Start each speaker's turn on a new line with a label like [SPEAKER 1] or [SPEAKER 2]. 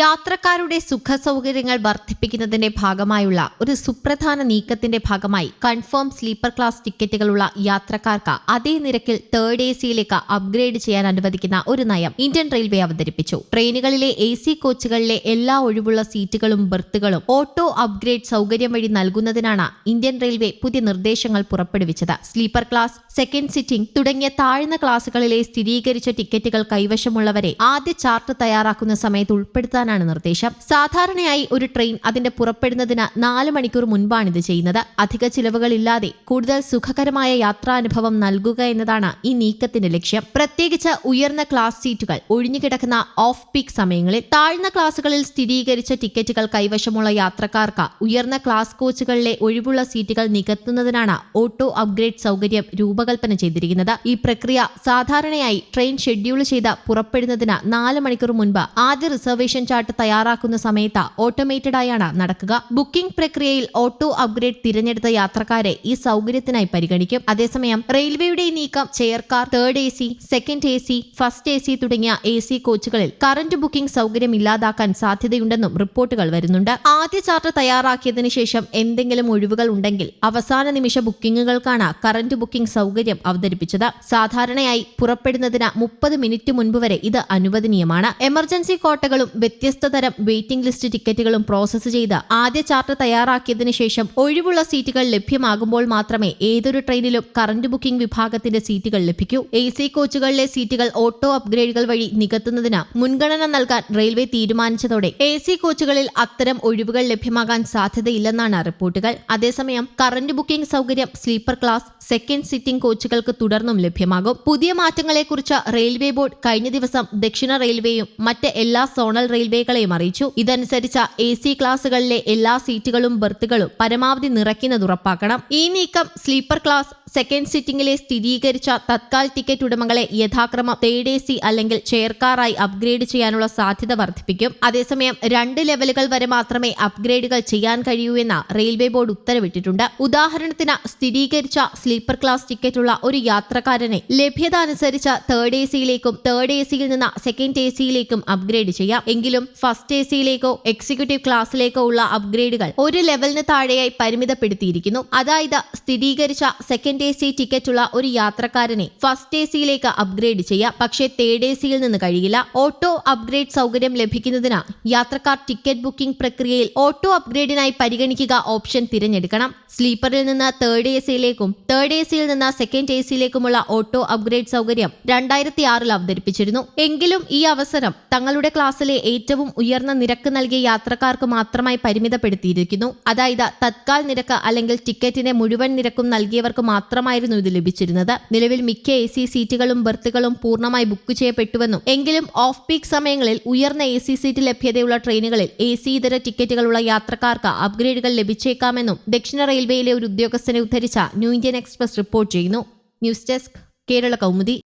[SPEAKER 1] യാത്രക്കാരുടെ സുഖ സൗകര്യങ്ങൾ വർദ്ധിപ്പിക്കുന്നതിന്റെ ഭാഗമായുള്ള ഒരു സുപ്രധാന നീക്കത്തിന്റെ ഭാഗമായി കൺഫേം സ്ലീപ്പർ ക്ലാസ് ടിക്കറ്റുകളുള്ള യാത്രക്കാർക്ക് അതേ നിരക്കിൽ തേർഡ് എ സിയിലേക്ക് അപ്ഗ്രേഡ് ചെയ്യാൻ അനുവദിക്കുന്ന ഒരു നയം ഇന്ത്യൻ റെയിൽവേ അവതരിപ്പിച്ചു. ട്രെയിനുകളിലെ എ സി കോച്ചുകളിലെ എല്ലാ ഒഴിവുള്ള സീറ്റുകളും ബർത്തുകളും ഓട്ടോ അപ്ഗ്രേഡ് സൗകര്യം വഴി നൽകുന്നതിനാണ് ഇന്ത്യൻ റെയിൽവേ പുതിയ നിർദ്ദേശങ്ങൾ പുറപ്പെടുവിച്ചത്. സ്ലീപ്പർ ക്ലാസ് സെക്കൻഡ് സിറ്റിംഗ് തുടങ്ങിയ താഴ്ന്ന ക്ലാസുകളിലെ സ്ഥിരീകരിച്ച ടിക്കറ്റുകൾ കൈവശമുള്ളവരെ ആദ്യ ചാർട്ട് തയ്യാറാക്കുന്ന സമയത്ത് ഉൾപ്പെടുത്താനാണ് നിർദ്ദേശം. സാധാരണയായി ഒരു ട്രെയിൻ അതിന്റെ പുറപ്പെടുന്നതിന് നാല് മണിക്കൂർ മുൻപാണ് ഇത് ചെയ്യുന്നത്. അധിക ചിലവുകളില്ലാതെ കൂടുതൽ സുഖകരമായ യാത്രാനുഭവം നൽകുക എന്നതാണ് ഈ നീക്കത്തിന്റെ ലക്ഷ്യം. പ്രത്യേകിച്ച് ഉയർന്ന ക്ലാസ് സീറ്റുകൾ ഒഴിഞ്ഞുകിടക്കുന്ന ഓഫ് പീക്ക് സമയങ്ങളിൽ താഴ്ന്ന ക്ലാസുകളിൽ സ്ഥിരീകരിച്ച ടിക്കറ്റുകൾ കൈവശമുള്ള യാത്രക്കാർക്ക് ഉയർന്ന ക്ലാസ് കോച്ചുകളിലെ ഒഴിവുള്ള സീറ്റുകൾ നികത്തുന്നതിനാണ് ഓട്ടോ അപ്ഗ്രേഡ് സൗകര്യം രൂപകൽപ്പന ചെയ്തിരിക്കുന്നത്. ഈ പ്രക്രിയ സാധാരണയായി ട്രെയിൻ ഷെഡ്യൂൾ ചെയ്ത് പുറപ്പെടുന്നതിന് നാല് മണിക്കൂർ മുൻപ് ആദ്യ റിസർവേഷൻ ചാർട്ട് തയ്യാറാക്കുന്ന സമയത്ത് ഓട്ടോമേറ്റഡ് ആയാണ് നടക്കുക. ബുക്കിംഗ് പ്രക്രിയയിൽ ഓട്ടോ അപ്ഗ്രേഡ് തിരഞ്ഞെടുത്ത യാത്രക്കാരെ ഈ സൗകര്യത്തിനായി പരിഗണിക്കും. അതേസമയം റെയിൽവേയുടെ നീക്കം chair car third A C second A C first A C തുടങ്ങിയ എ സി കോച്ചുകളിൽ കറന്റ് ബുക്കിംഗ് സൗകര്യം ഇല്ലാതാക്കാൻ സാധ്യതയുണ്ടെന്നും റിപ്പോർട്ടുകൾ വരുന്നുണ്ട്. ആദ്യ ചാർട്ട് തയ്യാറാക്കിയതിനു ശേഷം എന്തെങ്കിലും ഒഴിവുകൾ ഉണ്ടെങ്കിൽ അവസാന നിമിഷ ബുക്കിംഗുകൾക്കാണ് കറന്റ് ബുക്കിംഗ് സൗകര്യം അവതരിപ്പിച്ചത്. സാധാരണയായി പുറപ്പെടുന്നതിന് മുപ്പത് മിനിറ്റ് മുൻപ് വരെ ഇത് അനുവദനീയമാണ്. എമർജൻസി കോട്ടകളും വ്യത്യസ്ത തരം വെയിറ്റിംഗ് ലിസ്റ്റ് ടിക്കറ്റുകളും പ്രോസസ്സ് ചെയ്ത് ആദ്യ ചാർട്ട് തയ്യാറാക്കിയതിനു ശേഷം ഒഴിവുള്ള സീറ്റുകൾ ലഭ്യമാകുമ്പോൾ മാത്രമേ ഏതൊരു ട്രെയിനിലും കറന്റ് ബുക്കിംഗ് വിഭാഗത്തിന്റെ സീറ്റുകൾ ലഭിക്കൂ. എ സി കോച്ചുകളിലെ സീറ്റുകൾ ഓട്ടോ അപ്ഗ്രേഡുകൾ വഴി നികത്തുന്നതിന് മുൻഗണന നൽകാൻ റെയിൽവേ തീരുമാനിച്ചതോടെ എ സി കോച്ചുകളിൽ അത്തരം ഒഴിവുകൾ ലഭ്യമാകാൻ സാധ്യതയില്ലെന്നാണ് റിപ്പോർട്ടുകൾ. അതേസമയം കറന്റ് ബുക്കിംഗ് സൗകര്യം സ്ലീപ്പർ ക്ലാസ് സെക്കൻഡ് സിറ്റിംഗ് കോച്ചുകൾക്ക് തുടർന്നും ലഭ്യമാകും. പുതിയ മാറ്റങ്ങളെക്കുറിച്ച് റെയിൽവേ ബോർഡ് കഴിഞ്ഞ ദിവസം ദക്ഷിണ റെയിൽവേയും മറ്റ് എല്ലാ സോണൽ റെയിൽവേകളെയും അറിയിച്ചു. ഇതനുസരിച്ച എ സി ക്ലാസുകളിലെ എല്ലാ സീറ്റുകളും ബർത്തുകളും പരമാവധി നിറയ്ക്കുന്നത് ഉറപ്പാക്കണം. ഈ നീക്കം സ്ലീപ്പർ ക്ലാസ് സെക്കൻഡ് സിറ്റിംഗിലെ സ്ഥിരീകരിച്ച തത്കാൽ ടിക്കറ്റ് ഉടമകളെ യഥാക്രമം തേർഡ് എ സി അല്ലെങ്കിൽ ചെയർകാറായി അപ്ഗ്രേഡ് ചെയ്യാനുള്ള സാധ്യത വർദ്ധിപ്പിക്കും. അതേസമയം രണ്ട് ലെവലുകൾ വരെ മാത്രമേ അപ്ഗ്രേഡുകൾ ചെയ്യാൻ കഴിയൂ എന്ന് റെയിൽവേ ബോർഡ് ഉത്തരവിട്ടിട്ടുണ്ട്. ഉദാഹരണത്തിന് സ്ഥിരീകരിച്ച സ്ലീപ്പർ ക്ലാസ് ടിക്കറ്റുള്ള ഒരു യാത്രക്കാരനെ ലഭ്യത അനുസരിച്ച് തേർഡ് എ സിയിലേക്കും തേർഡ് എ സിയിൽ നിന്ന് സെക്കൻഡ് എ സിയിലേക്കും അപ്ഗ്രേഡ് ചെയ്യാം. എങ്കിലും ഫസ്റ്റ് എ സിയിലേക്കോ എക്സിക്യൂട്ടീവ് ക്ലാസ്സിലേക്കോ ഉള്ള അപ്ഗ്രേഡുകൾ ഒരു ലെവലിന് താഴെയായി പരിമിതപ്പെടുത്തിയിരിക്കുന്നു. അതായത് സ്ഥിരീകരിച്ച സെക്കൻഡ് എ സി ടിക്കറ്റുള്ള ഒരു യാത്രക്കാരനെ ഫസ്റ്റ് എ സിയിലേക്ക് അപ്ഗ്രേഡ് ചെയ്യാം. പക്ഷേ തേർഡ് എ സിയിൽ നിന്ന് കഴിയില്ല. ഓട്ടോ അപ്ഗ്രേഡ് സൗകര്യം ലഭിക്കുന്നതിന് യാത്രക്കാർ ടിക്കറ്റ് ബുക്കിംഗ് പ്രക്രിയയിൽ ഓട്ടോ അപ്ഗ്രേഡിനായി പരിഗണിക്കുക ഓപ്ഷൻ തിരഞ്ഞെടുക്കണം. സ്ലീപ്പറിൽ നിന്ന് തേർഡ് എ സിയിലേക്കും തേർഡ് എ സിയിൽ നിന്ന് സെക്കൻഡ് എ സിയിലേക്കുമുള്ള ഓട്ടോ അപ്ഗ്രേഡ് സൗകര്യം രണ്ടായിരത്തി ആറിൽ അവതരിപ്പിച്ചിരുന്നു. എങ്കിലും ഈ അവസരം തങ്ങളുടെ ക്ലാസ്സിലെ ഏറ്റവും ഉയർന്ന നിരക്ക് നൽകിയ യാത്രക്കാർക്ക് മാത്രമായി പരിമിതപ്പെടുത്തിയിരിക്കുന്നു. അതായത് തത്കാൽ നിരക്ക് അല്ലെങ്കിൽ ടിക്കറ്റിന്റെ മുഴുവൻ നിരക്കും നൽകിയവർക്ക് മാത്രമായിരുന്നു ഇത് ലഭിച്ചിരുന്നത്. നിലവിൽ മിക്ക എ സി സീറ്റുകളും ബർത്തുകളും പൂർണമായി ബുക്ക് ചെയ്യപ്പെട്ടുവെന്നും എങ്കിലും ഓഫ് പീക്ക് സമയങ്ങളിൽ ഉയർന്ന എ സി സീറ്റ് ലഭ്യതയുള്ള ട്രെയിനുകളിൽ എ സി ഇതര ടിക്കറ്റുകളുള്ള യാത്രക്കാർക്ക് അപ്ഗ്രേഡുകൾ ലഭിച്ചേക്കാമെന്നും ദക്ഷിണ റെയിൽവേയിലെ ഒരു ഉദ്യോഗസ്ഥനെ ഉദ്ധരിച്ച ന്യൂ ഇന്ത്യൻ എക്സ്പ്രസ് റിപ്പോർട്ട് ചെയ്യുന്നു. News desk Kerala Kaumudi.